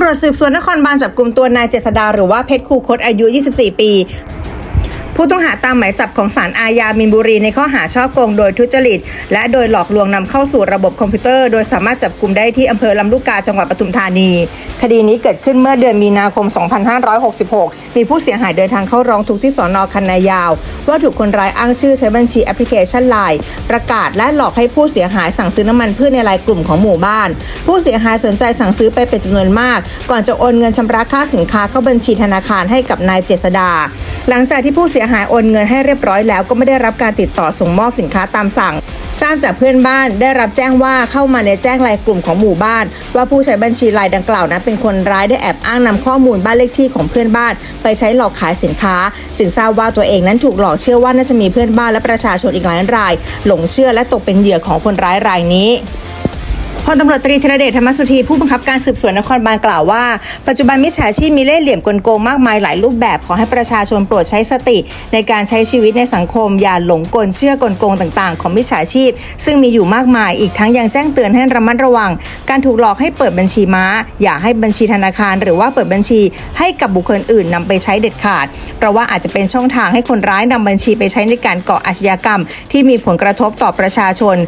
ำรวจสืบสวนนครบาลจับกลุ่มตัวนายเจษดาหรือว่าเพชรคูคตอายุ 24 ปี ผู้ต้องหาตามหมายจับของศาลอาญามินบุรีในข้อหาช่อโกงโดยทุจริต และโดยหลอกลวงนำเข้าสู่ระบบคอมพิวเตอร์ โดยสามารถจับกลุ่มได้ที่อำเภอลำลูกกาจังหวัดปทุมธานี คดีนี้เกิดขึ้นเมื่อเดือนมีนาคม 2566 มีผู้เสียหายเดินทางเข้าร้องทุกข์ที่สอนอคันนายาว ว่าถูกคนร้ายอ้างชื่อใช้บัญชีแอปพลิเคชันไลน์ประกาศและหลอกให้ผู้เสียหายสั่งซื้อน้ำมันพืชในรายกลุ่มของหมู่บ้าน ผู้เสียหายสนใจสั่งซื้อไปเป็นจำนวนมาก ก่อนจะโอนเงินชำระค่าสินค้าเข้าบัญชีธนาคารให้กับนายเจษดา หลังจากที่ผู้เสียหายโอนเงินให้เรียบร้อยแล้วก็ไม่ได้รับการติดต่อส่งมอบสินค้าตามสั่งทราบจากเพื่อนบ้านได้รับแจ้งว่าเข้ามาในแจ้งรายกลุ่มของหมู่บ้าน ว่าผู้ใช้บัญชีรายดังกล่าวนั้นเป็นคนร้ายได้แอบอ้างนำข้อมูลบ้านเลขที่ของเพื่อนบ้าน ไปใช้หลอกขายสินค้า จึงทราบว่าตัวเองนั้นถูกหลอกเชื่อว่าน่าจะมีเพื่อนบ้านและประชาชนอีกหลายราย หลงเชื่อและตกเป็นเหยื่อของคนร้ายรายนี้ ลตำรวจตรีธนเดชธรรมสุธีผู้บังคับการสืบสวนนครบาลกล่าวว่า ปัจจุบันมิจฉาชีพมีเล่ห์เหลี่ยมกลโกงมากมายหลายรูปแบบ ขอให้ประชาชนโปรดใช้สติ ในการใช้ชีวิตในสังคม อย่าหลงกลเชื่อกลโกงต่างๆ ของมิจฉาชีพ ซึ่งมีอยู่มากมายอีกทั้งยังแจ้งเตือนให้ระมัดระวัง การถูกหลอกให้เปิดบัญชีม้า อย่าให้บัญชีธนาคาร หรือว่าเปิดบัญชีให้กับบุคคลอื่นนำไปใช้เด็ดขาด เพราะว่าอาจจะเป็นช่องทางให้คนร้ายนำบัญชีไปใช้ในการก่ออาชญากรรม ที่มีผลกระทบต่อประชาชน